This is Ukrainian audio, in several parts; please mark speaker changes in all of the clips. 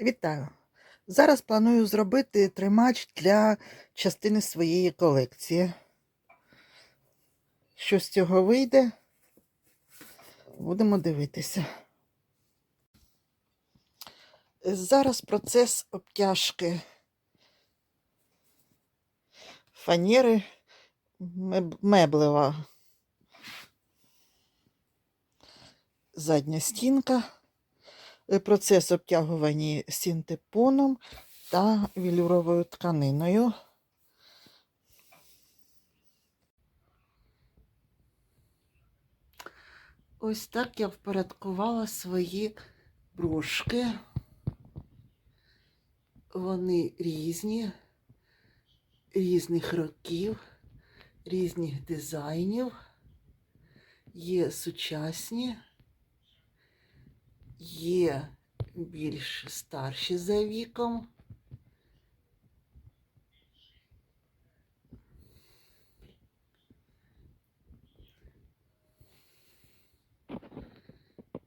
Speaker 1: Вітаю! Зараз планую зробити тримач для частини своєї колекції. Що з цього вийде, будемо дивитися. Зараз процес обтяжки фанери меблева. Задня стінка. Процес обтягування синтепоном та велюровою тканиною. Ось так я впорядкувала свої брошки. Вони різні, різних років, різних дизайнів. Є сучасні, є більш старші за віком.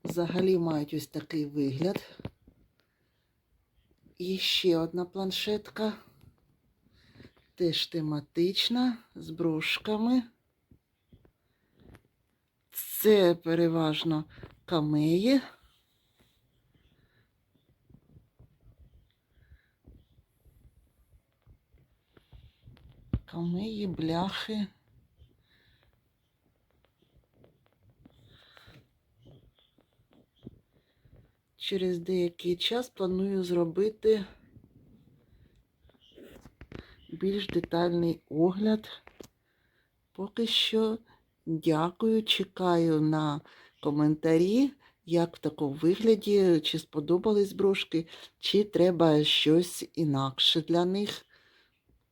Speaker 1: Взагалі мають ось такий вигляд. І ще одна планшетка. Теж тематична, з брошками. Це переважно камеї. Камеї, бляхи. Через деякий час планую зробити більш детальний огляд. Поки що дякую, чекаю на коментарі, як в такому вигляді, чи сподобались брошки, чи треба щось інакше для них.